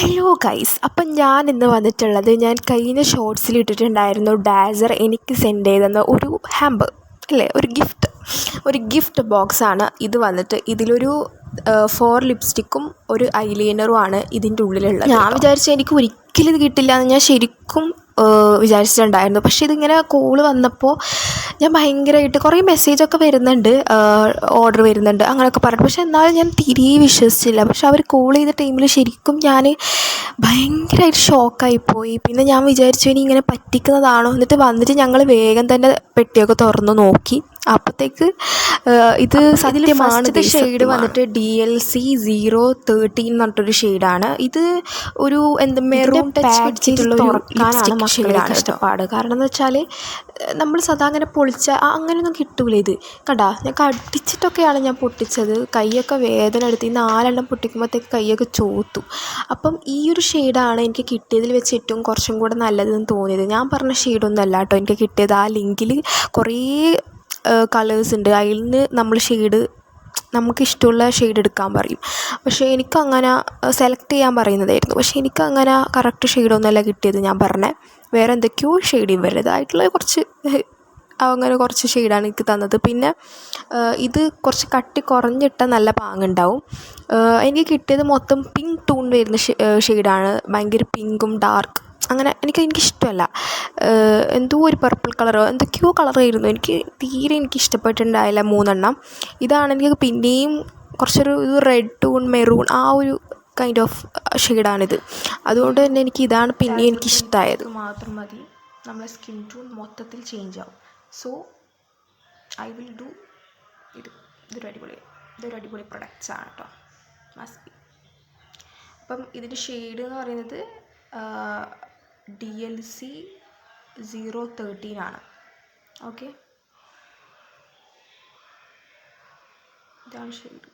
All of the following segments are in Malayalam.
ഹലോ ഗൈസ് അപ്പം ഞാൻ ഇന്ന് വന്നിട്ടുള്ളത് ഞാൻ കഴിഞ്ഞ ഷോർട്സിൽ ഇട്ടിട്ടുണ്ടായിരുന്നു ഡാസർ എനിക്ക് സെൻഡ് ചെയ്തെന്ന. ഒരു ഹാമ്പ് അല്ലേ? ഒരു ഗിഫ്റ്റ് ഒരു ഗിഫ്റ്റ് ബോക്സാണ് ഇത് വന്നിട്ട്. ഇതിലൊരു ഫോർ ലിപ്സ്റ്റിക്കും ഒരു ഐലൈനറുമാണ് ഇതിന്റെ ഉള്ളിലുള്ളത് ഞാൻ വിചാരിച്ചു എനിക്ക് ഒരിക്കലും ഇത് കിട്ടില്ല എന്ന്. ഞാൻ ശരിക്കും വിചാരിച്ചിട്ടുണ്ടായിരുന്നു. പക്ഷേ ഇതിങ്ങനെ കോൾ വന്നപ്പോൾ ഞാൻ ഭയങ്കരമായിട്ട് കുറേ മെസ്സേജൊക്കെ വരുന്നുണ്ട്. ഓർഡർ വരുന്നുണ്ട്. അങ്ങനെയൊക്കെ പറഞ്ഞു പക്ഷേ എന്നാലും ഞാൻ തിരികെ വിശ്വസിച്ചില്ല. പക്ഷെ അവർ കോൾ ചെയ്ത ടൈമിൽ ശരിക്കും ഞാൻ ഭയങ്കരമായിട്ട് ഷോക്കായിപ്പോയി പിന്നെ ഞാൻ വിചാരിച്ചു ഇനി ഇങ്ങനെ പറ്റിക്കുന്നതാണോ? എന്നിട്ട് വന്നിട്ട് ഞങ്ങൾ വേഗം തന്നെ പെട്ടിയൊക്കെ തുറന്ന് നോക്കി. അപ്പോഴത്തേക്ക് ഇത് സത്യമാണ് ഷെയ്ഡ് വന്നിട്ട് D L C zero thirteen എന്ന് പറഞ്ഞിട്ടൊരു ഷെയ്ഡാണ് ഇത് ഒരു എന്ത് മെറൂൺ ടച്ച് തുറക്കാനാണ് ഷെയ്ഡാണ് ഇഷ്ടപ്പാട് കാരണം എന്ന് വെച്ചാൽ നമ്മൾ സദാ അങ്ങനെ പൊളിച്ച അങ്ങനെയൊന്നും കിട്ടൂല ഇത്. കണ്ടാ ഞാൻ കടിച്ചിട്ടൊക്കെയാണ് ഞാൻ പൊട്ടിച്ചത്. കൈയൊക്കെ വേദന എടുത്ത് ഈ നാലെണ്ണം പൊട്ടിക്കുമ്പോഴത്തേക്ക് കൈയൊക്കെ ചോത്തു അപ്പം ഈ ഒരു ഷെയ്ഡാണ് എനിക്ക് കിട്ടിയതിൽ വെച്ച് ഏറ്റവും കുറച്ചും കൂടെ നല്ലതെന്ന് തോന്നിയത്. ഞാൻ പറഞ്ഞ ഷെയ്ഡൊന്നും അല്ല കേട്ടോ എനിക്ക് കിട്ടിയത്. ആ ലിങ്കിൽ കുറേ കളേഴ്സ് ഉണ്ട്. അതിൽ നിന്ന് നമ്മൾ ഷെയ്ഡ് നമുക്കിഷ്ടമുള്ള ഷെയ്ഡ് എടുക്കാൻ പറയും. പക്ഷേ എനിക്കങ്ങനെ സെലക്ട് ചെയ്യാൻ പറയുന്നതായിരുന്നു. പക്ഷേ എനിക്കങ്ങനെ കറക്റ്റ് ഷെയ്ഡൊന്നുമല്ല കിട്ടിയത് ഞാൻ പറഞ്ഞത് വേറെ എന്തൊക്കെയോ ഷെയ്ഡ് ഇവരുടേതായിട്ടുള്ള കുറച്ച് അങ്ങനെ കുറച്ച് ഷെയ്ഡാണ് എനിക്ക് തന്നത്. പിന്നെ ഇത് കുറച്ച് കട്ടി കുറഞ്ഞിട്ട നല്ല പാങ്ങുണ്ടാവും എനിക്ക് കിട്ടിയത് മൊത്തം പിങ്ക് ടൂൺ വരുന്ന ഷെയ്ഡാണ് ഭയങ്കര പിങ്കും ഡാർക്ക് അങ്ങനെ എനിക്ക് എനിക്കിഷ്ടമല്ല. എന്തോ ഒരു പർപ്പിൾ കളറോ എന്തൊക്കെയോ കളറായിരുന്നു എനിക്ക് തീരെ എനിക്ക് ഇഷ്ടപ്പെട്ടിട്ടുണ്ടായില്ല മൂന്നെണ്ണം ഇതാണെങ്കിൽ പിന്നെയും കുറച്ചൊരു ഇത് റെഡ് ടൂൺ മെറൂൺ ആ ഒരു കൈൻഡ് ഓഫ് ഷെയ്ഡാണിത് അതുകൊണ്ട് തന്നെ എനിക്ക് ഇതാണ് പിന്നെ എനിക്ക് ഇഷ്ടമായത് മാത്രം മതി. നമ്മളെ സ്കിൻ ടൂൺ മൊത്തത്തിൽ ചേഞ്ച് ആവും. സോ ഐ വിൽ ഡു ഇത്. ഇതൊരു അടിപൊളി ഇതൊരു അടിപൊളി പ്രൊഡക്റ്റ്സ് ആണ് കേട്ടോ മസ്റ്റ് ബി അപ്പം ഇതിന്റെ ഷെയ്ഡ് എന്ന് പറയുന്നത് D L C zero thirteen ആണ്. ഓക്കെ ഇതാണ് ഷെയ്ഡ്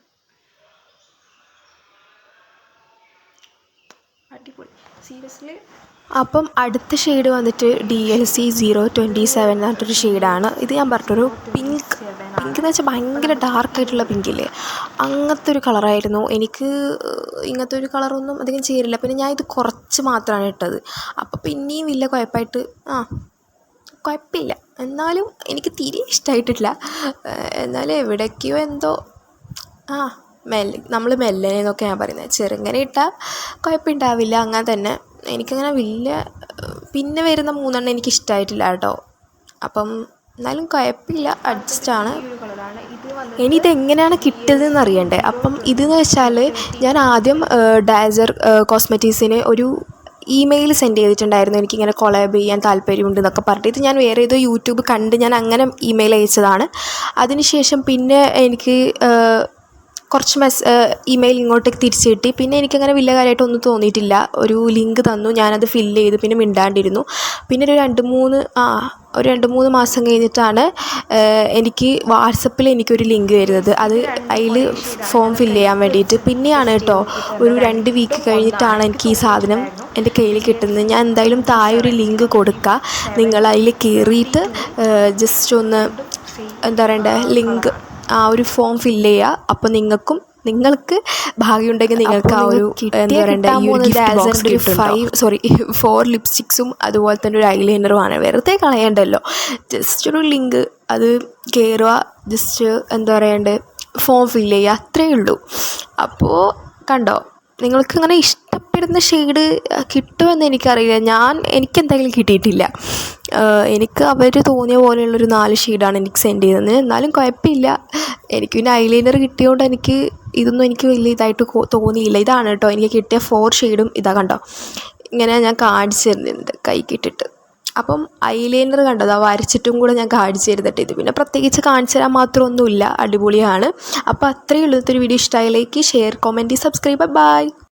അടിപൊളി. സീരിയസ്ലി അപ്പം അടുത്ത ഷെയ്ഡ് വന്നിട്ട് D L C zero twenty seven എന്ന് പറഞ്ഞിട്ടൊരു ഷെയ്ഡാണ് ഇത് ഞാൻ പറഞ്ഞൊരു പിങ്ക് പിങ്ക് എന്ന് വെച്ചാൽ ഭയങ്കര ഡാർക്കായിട്ടുള്ള പിങ്കില്ലേ അങ്ങനത്തെ ഒരു കളറായിരുന്നു എനിക്ക് ഇങ്ങനത്തെ ഒരു കളറൊന്നും അധികം ചേരില്ല പിന്നെ ഞാൻ ഇത് കുറച്ച് മാത്രമാണ് ഇട്ടത്. അപ്പോൾ പിന്നെയും വലിയ കുഴപ്പമായിട്ട് ആ കുഴപ്പമില്ല എന്നാലും എനിക്ക് തീരെ ഇഷ്ടമായിട്ടില്ല എന്നാലും എവിടേക്കോ എന്തോ ആ മെല്ല നമ്മൾ മെല്ലനെ ഞാൻ പറയുന്നത് ചെറുങ്ങനെ ഇട്ടാൽ കുഴപ്പമുണ്ടാവില്ല അങ്ങനെ തന്നെ എനിക്കങ്ങനെ വലിയ പിന്നെ വരുന്ന മൂന്നെണ്ണം എനിക്ക് ഇഷ്ടമായിട്ടില്ല കേട്ടോ. അപ്പം എന്നാലും കുഴപ്പമില്ല അഡ്ജസ്റ്റാണ് ഇനി ഇതെങ്ങനെയാണ് കിട്ടിയതെന്ന് അറിയണ്ടേ. അപ്പം ഇതെന്ന് വെച്ചാൽ ഞാൻ ആദ്യം ഡാസർ കോസ്മെറ്റിക്സിന് ഒരു ഇമെയിൽ സെൻഡ് ചെയ്തിട്ടുണ്ടായിരുന്നു. എനിക്കിങ്ങനെ കൊളാബ് ചെയ്യാൻ താല്പര്യമുണ്ട് എന്നൊക്കെ പറഞ്ഞിട്ട്. ഇത് ഞാൻ വേറെ ഏതോ യൂട്യൂബ് കണ്ട് ഞാൻ അങ്ങനെ ഇമെയിൽ അയച്ചതാണ്. അതിനുശേഷം പിന്നെ എനിക്ക് കുറച്ച് മെസ് ഇമെയിൽ ഇങ്ങോട്ടേക്ക് തിരിച്ച് കിട്ടി. പിന്നെ എനിക്കങ്ങനെ വലിയ കാര്യമായിട്ടൊന്നും തോന്നിയിട്ടില്ല. ഒരു ലിങ്ക് തന്നു. ഞാനത് ഫില്ല് ചെയ്തു. പിന്നെ മിണ്ടാണ്ടിരുന്നു. പിന്നെ ഒരു രണ്ട് മൂന്ന് ആ ഒരു രണ്ട് മൂന്ന് മാസം കഴിഞ്ഞിട്ടാണ് എനിക്ക് വാട്സപ്പിൽ എനിക്കൊരു ലിങ്ക് വരുന്നത്. അത് അതിൽ ഫോം ഫില്ല് ചെയ്യാൻ വേണ്ടിയിട്ട്. പിന്നെയാണ് കേട്ടോ ഒരു രണ്ട് വീക്ക് കഴിഞ്ഞിട്ടാണ് എനിക്ക് ഈ സാധനം എന്റെ കയ്യിൽ കിട്ടുന്നത്. ഞാൻ എന്തായാലും താഴെ ഒരു ലിങ്ക് കൊടുക്കുക നിങ്ങൾ അതിൽ കയറിയിട്ട് ജസ്റ്റ് ഒന്ന് എന്താ പറയണ്ടേ ലിങ്ക് ആ ഒരു ഫോം ഫില്ല് ചെയ്യുക അപ്പോൾ നിങ്ങൾക്കും നിങ്ങൾക്ക് ഭാഗ്യമുണ്ടെങ്കിൽ നിങ്ങൾക്ക് ആ ഒരു എന്താ പറയണ്ടേ ഫൈവ് സോറി ഫോർ ലിപ്സ്റ്റിക്സും അതുപോലെ തന്നെ ഒരു ഐലൈനറുമാണ് വെറുതെ കളയണ്ടല്ലോ. ജസ്റ്റ് ഒരു ലിങ്ക് അത് കയറുക ജസ്റ്റ് എന്താ പറയണ്ടേ ഫോം ഫില്ല് ചെയ്യുക അത്രയേ ഉള്ളൂ. അപ്പോൾ കണ്ടോ നിങ്ങൾക്ക് ഇങ്ങനെ ഇഷ്ടപ്പെടുന്ന ഷെയ്ഡ് കിട്ടുമെന്ന് എനിക്കറിയില്ല. ഞാൻ എനിക്കെന്തായാലും കിട്ടിയിട്ടില്ല. എനിക്ക് അവർ തോന്നിയ പോലെയുള്ളൊരു നാല് ഷെയ്ഡാണ് എനിക്ക് സെൻഡ് ചെയ്തത്. എന്നാലും കുഴപ്പമില്ല. എനിക്ക് പിന്നെ ഐലൈനർ കിട്ടിയതുകൊണ്ട് എനിക്ക് ഇതൊന്നും എനിക്ക് വലിയ ഇതായിട്ട് തോന്നിയില്ല. ഇതാണ് കേട്ടോ. എനിക്ക് കിട്ടിയ ഫോർ ഷെയ്ഡും ഇതാ കണ്ടോ. ഇങ്ങനെ ഞാൻ കാണിച്ചു തരുന്നുണ്ട് കൈക്കിട്ടിട്ട്. അപ്പം ഐലൈനർ കണ്ടത് ആ വരച്ചിട്ടും കൂടെ ഞാൻ കാണിച്ചു തരുന്നിട്ട് ഇത്. പിന്നെ പ്രത്യേകിച്ച് കാണിച്ചു തരാൻ മാത്രമൊന്നുമില്ല. അടിപൊളിയാണ്. അപ്പോൾ അത്രയേ ഉള്ളൂ. ഇതൊരു വീഡിയോ ഇഷ്ടമായി like share comment subscribe bye